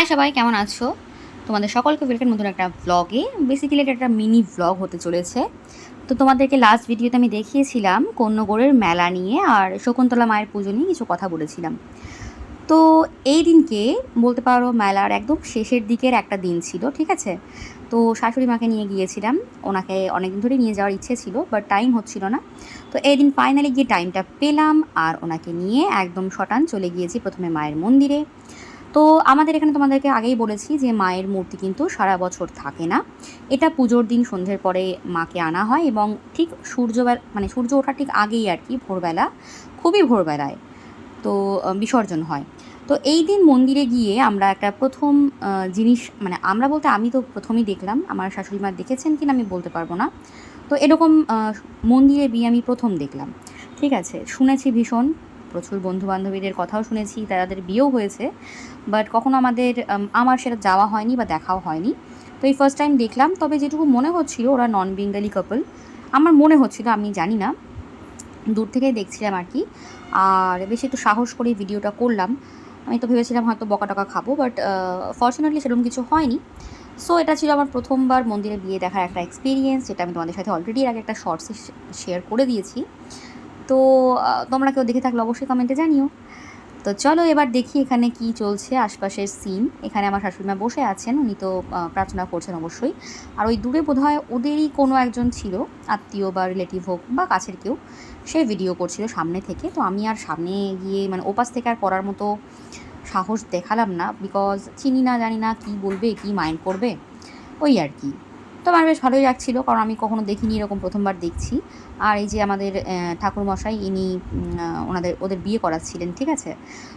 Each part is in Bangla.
হাই সবাই, কেমন আছো? তোমাদের সকলকে ওয়েলকাম নতুন একটা ব্লগে বেসিক্যালি এটা একটা মিনি ব্লগ হতে চলেছে। তো তোমাদেরকে লাস্ট ভিডিওতে আমি দেখিয়েছিলাম কন্যগড়ের মেলা নিয়ে আর শকুন্তলা মায়ের পুজো নিয়ে কিছু কথা বলেছিলাম। তো এই দিনকে বলতে পারো মেলার একদম শেষের দিকের একটা দিন ছিল, ঠিক আছে? তো শাশুড়ি মাকে নিয়ে গিয়েছিলাম। ওনাকে অনেকদিন ধরে নিয়ে যাওয়ার ইচ্ছে ছিল বাট টাইম হচ্ছিল না। তো এই দিন ফাইনালি গিয়ে টাইমটা পেলাম আর ওনাকে নিয়ে একদম শটান চলে গিয়েছি প্রথমে মায়ের মন্দিরে। তো আমাদের এখানে তোমাদেরকে আগেই বলেছি যে মায়ের মূর্তি কিন্তু সারা বছর থাকে না। এটা পুজোর দিন সন্ধ্যের পরে মাকে আনা হয় এবং ঠিক সূর্য মানে সূর্য ওঠার ঠিক আগেই আর কি ভোরবেলা, খুবই ভোরবেলায় তো বিসর্জন হয়। তো এই দিন মন্দিরে গিয়ে আমরা একটা প্রথম জিনিস মানে আমরা বলতে আমি তো প্রথমেই দেখলাম, আমার শাশুড়ি মা দেখেছেন কিনা আমি বলতে পারব না। তো এরকম মন্দিরে বিয়ে আমি প্রথম দেখলাম। ঠিক আছে, শুনেছি ভীষণ প্রচুর বন্ধু বান্ধবীদের কথাও শুনেছি, তাদের বিয়েও হয়েছে বাট কখনো আমাদের আমার সেটা যাওয়া হয়নি বা দেখাও হয়নি। তো এই ফার্স্ট টাইম দেখলাম, তবে যেটুকু মনে হচ্ছিল ওরা নন বেঙ্গালি কাপল আমার মনে হচ্ছিল, আমি জানি না, দূর থেকেই দেখছিলাম আর কি, আর বেশি একটু সাহস করে ভিডিওটা করলাম। আমি তো ভেবেছিলাম হয়তো বকা টকা খাব বাট ফর্চুনেটলি সেরকম কিছু হয়নি। সো এটা ছিল আমার প্রথমবার মন্দিরে বিয়ে দেখার একটা এক্সপিরিয়েন্স যেটা আমি তোমাদের সাথে অলরেডি আগে একটা শর্টসে শেয়ার করে দিয়েছি। তো তোমরা কেউ দেখে থাকলে অবশ্যই কমেন্টে জানিও। তো চলো এবার দেখি এখানে কি চলছে আশপাশের সিন এখানে আমার শাশুড়িমা বসে আছেন, উনি তো প্রার্থনা করছেন অবশ্যই। আর ওই দূরে বোধহয় ওদেরই কোনো একজন ছিল, আত্মীয় বা রিলেটিভ হোক বা কাছের কেউ, সে ভিডিও করছিল সামনে থেকে। তো আমি আর সামনে গিয়ে মানে ওপাস থেকে আর করার মতো সাহস দেখালাম না বিকজ চিনি না জানি না কি বলবে, কি মাইন্ড করবে, ওই আর কি। তো আমার বেশ ভালোই লাগছিল, কারণ আমি কখনো দেখিনি এরকম প্রথমবার দেখছি। আর এই যে আমাদের ঠাকুরমশাই, ইনি ওনাদের, ওদের বিয়ে করাচ্ছিলেন, ঠিক আছে?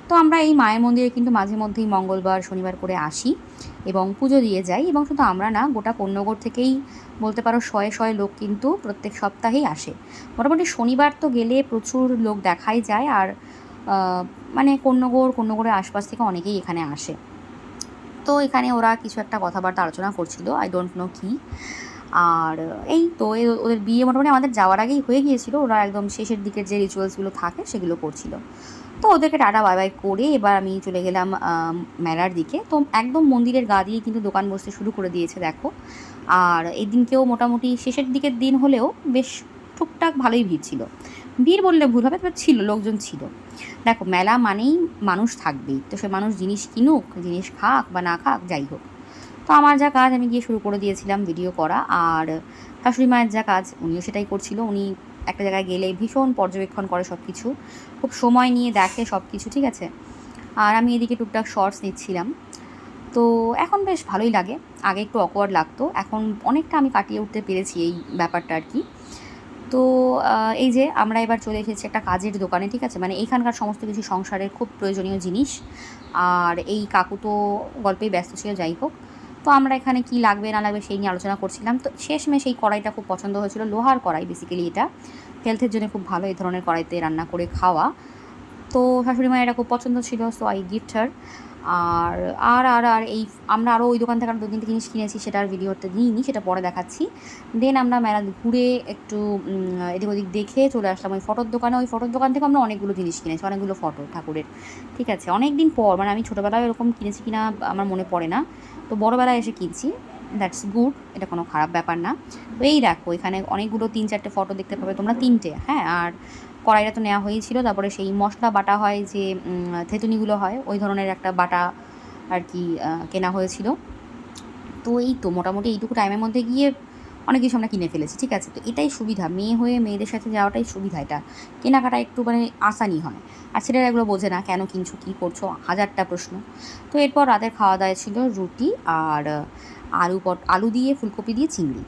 তো আমরা এই মায়ের মন্দিরে কিন্তু মাঝে মধ্যেই মঙ্গলবার, শনিবার করে আসি এবং পুজো দিয়ে যাই এবং শুধু আমরা না, গোটা কন্যগর থেকেই বলতে পারো শয়ে শয়ে লোক কিন্তু প্রত্যেক সপ্তাহেই আসে। মোটামুটি শনিবার তো গেলে প্রচুর লোক দেখাই যায় আর মানে কন্যগর কন্যগরের আশপাশ থেকে অনেকেই এখানে আসে। তো এখানে ওরা কিছু একটা কথাবার্তা আলোচনা করছিল আই ডোন্ট নো কী। আর এই তো ওদের বিয়ে মোটামুটি আমাদের যাওয়ার আগেই হয়ে গিয়েছিল, ওরা একদম শেষের দিকের যে রিচুয়ালসগুলো থাকে সেগুলো করছিল। তো ওদেরকে টাটা বাই বাই করে এবার আমি চলে গেলাম মেলার দিকে। তো একদম মন্দিরের গা দিয়ে কিন্তু দোকান বসতে শুরু করে দিয়েছে, দেখো। আর এই দিনকেও মোটামুটি শেষের দিকের দিন হলেও বেশ টুকটাক ভালোই ভিড় ছিল। ভিড় বললে ভুল হবে, তবে ছিল, লোকজন ছিল। দেখো, মেলা মানেই মানুষ থাকবেই। তো সে মানুষ জিনিস কিনুক, জিনিস খাক বা না খাক, যাই হোক। তো আমার যা কাজ, আমি গিয়ে শুরু করে দিয়েছিলাম ভিডিও করা। আর শাশুড়ি মায়ের যা কাজ, উনিও সেটাই করছিল। উনি একটা জায়গায় গেলে ভীষণ পর্যবেক্ষণ করে সব কিছু খুব সময় নিয়ে দেখে সব কিছু ঠিক আছে? আর আমি এদিকে টুকটাক শর্টস নিচ্ছিলাম। তো এখন বেশ ভালোই লাগে। আগে একটু অকওয়ার্ড লাগতো। এখন অনেকটা আমি কাটিয়ে উঠতে পেরেছি এই ব্যাপারটা আর কি। তো এই যে আমরা এবার চলে এসেছি একটা কাজের দোকানে, ঠিক আছে? মানে এইখানকার সমস্ত কিছু সংসারের খুব প্রয়োজনীয় জিনিস। আর এই কাকু তো গল্পেই ব্যস্ত ছিল, যাই হোক। তো আমরা এখানে কি লাগবে, না লাগবে সেই নিয়ে আলোচনা করছিলাম। তো শেষমেশ এই কড়াইটা খুব পছন্দ হয়েছিল, লোহার কড়াই বেসিক্যালি এটা। হেলথের জন্য খুব ভালো এই ধরনের কড়াইতে রান্না করে খাওয়া। তো শাশুড়ি মায়ের এটা খুব পছন্দ ছিল সো আই গিফট হার আর আর আর আর এই, আমরা আরও ওই দোকান থেকে আরও দু তিনটে জিনিস কিনেছি সেটার ভিডিওতে নিইনি সেটা পরে দেখাচ্ছি। দেন আমরা মেলা ঘুরে একটু এদিক ওদিক দেখে চলে আসলাম ওই ফটোর দোকানে। ওই ফটোর দোকান থেকে আমরা অনেকগুলো জিনিস কিনেছি, অনেকগুলো ফটো ঠাকুরের। ঠিক আছে অনেক দিন পর মানে আমি ছোটোবেলায় এরকম কিনেছি কিনা আমার মনে পড়ে না। তো বড়োবেলায় এসে কিনছি দ্যাটস গুড এটা কোনো খারাপ ব্যাপার না। তো এই দেখো, এখানে অনেকগুলো তিন চারটে ফটো দেখতে পাবে তোমরা, তিনটে হ্যাঁ? আর কড়াইটা তো নেওয়া হয়েছিল তারপরে সেই মশলা বাটা হয় যে থেতুনিগুলো হয়, ওই ধরনের একটা বাটা আর কি কেনা হয়েছিল। তো এই তো মোটামুটি এইটুকু টাইমের মধ্যে গিয়ে অনেক কিছু আমরা কিনে ফেলেছি, ঠিক আছে? তো এটাই সুবিধা, মেয়ে হয়ে মেয়েদের সাথে যাওয়াটাই সুবিধা এটা। কেনাকাটা একটু মানে আসানি হয়। আর ছেলেরা এগুলো বোঝে না, কেন কিনছো, কী করছ, হাজারটা প্রশ্ন। তো এরপর রাতের খাওয়া দাওয়া ছিল রুটি আর আলু পট, আলু দিয়ে ফুলকপি দিয়ে চিংড়ি।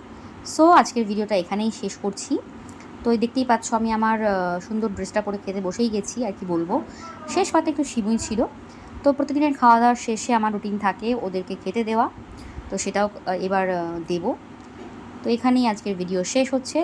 সো আজকের ভিডিওটা এখানেই শেষ করছি। তো দেখতেই পাচ্ছ আমি আমার সুন্দর ড্রেসটা পরে খেতে বসেই গেছি, আর কি বলব। শেষ পাতে একটু সিমুই ছিল। তো প্রতিদিনের খাওয়া দাওয়ার শেষে আমার রুটিন থাকে ওদেরকে খেতে দেওয়া। তো সেটাও এবার দেবো। তো এখানেই আজকের ভিডিও শেষ হচ্ছে।